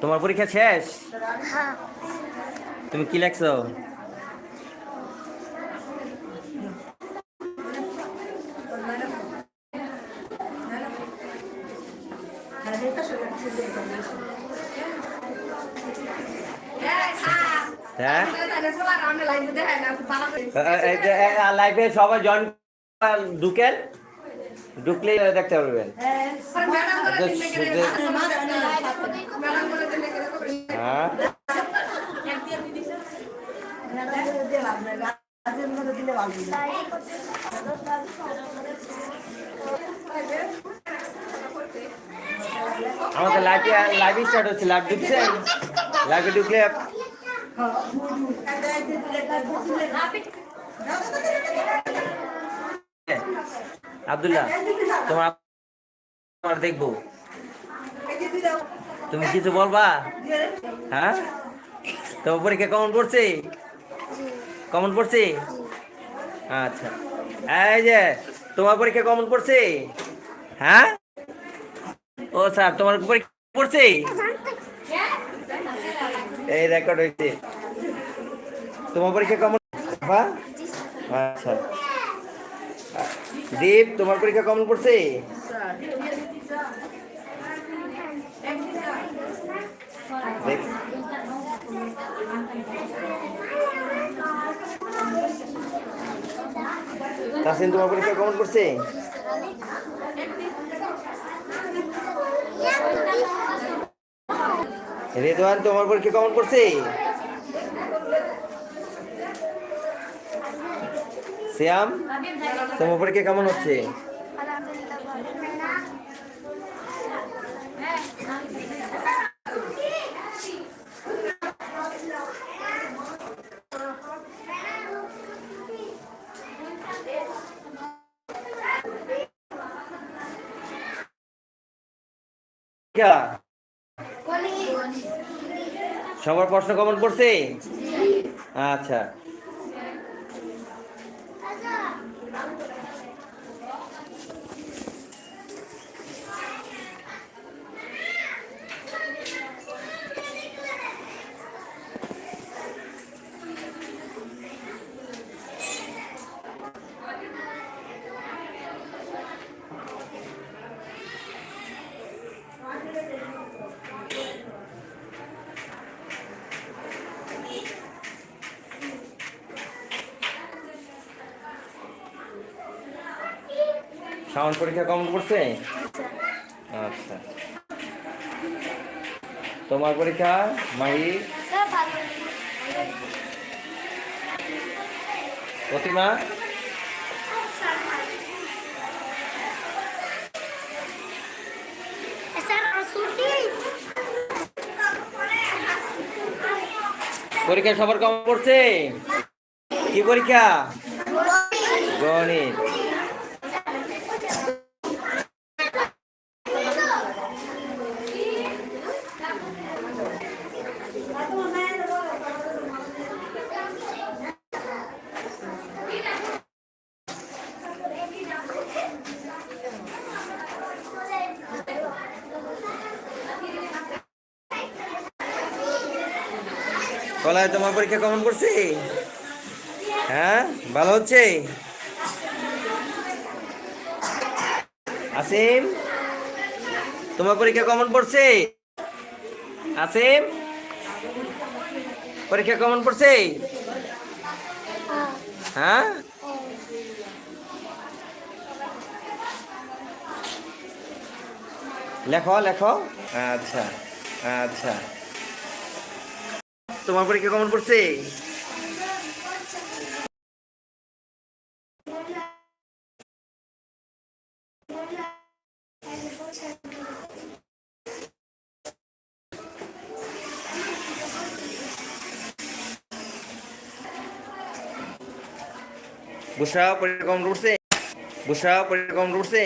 তোমার পরীক্ষা শেষ? হ্যাঁ। তুমি কি লেখছো? হ্যাঁ? লাইভে সবাই জয়েন ঢুকেন। ঢুকলে দেখতে পারবেন হ্যাঁ। আমাদের লাইভে লাইভ স্টার্ট হচ্ছে লাইভ ঢুকছেন লাইভে ঢুকলে আব্দুল্লাহ, তোমার তোমার দেখব। তুমি কিছু বলবা? হ্যাঁ? তোমার পরীক্ষা কমন পড়ছে কমন পড়ছে আচ্ছা। এই যে, তোমার পরীক্ষা কমন পড়ছে হ্যাঁ? ও স্যার, তোমার পরীক্ষা পড়ছে এই রেকর্ড হয়েছে। তোমার পরীক্ষা কেমন হ্যাঁ? আচ্ছা। দীপ তোমার পরীক্ষা কেমন পড়ছে? তাসিন, তোমার পরীক্ষা কেমন পড়ছে? রেদওয়ান, তোমার পরীক্ষা কেমন পড়ছে? শ্যাম তোমার পরীক্ষা কেমন হচ্ছে? সবার প্রশ্ন কেমন পড়ছে আচ্ছা। সাউন্ড পরীক্ষা কেমন পড়ছে আচ্ছা। তোমার পরীক্ষা, মাহি? প্রতিমা? পরীক্ষা সবার কেমন পড়ছে কি পরীক্ষা? গণিত। কলায় তোমার পরীক্ষা কেমন করছে? হ্যাঁ ভালো হচ্ছে? আসিম, তোমার পরীক্ষা কেমন পড়ছে? আসিম, পরীক্ষা কেমন পড়ছে? হ্যাঁ? লেখো লেখো। আচ্ছা আচ্ছা। তোমার পরীক্ষা কেমন পড়ছে? বুসরা পরীক্ষা কেমন পড়ছে? বুসরা পরীক্ষা কেমন পড়ছে?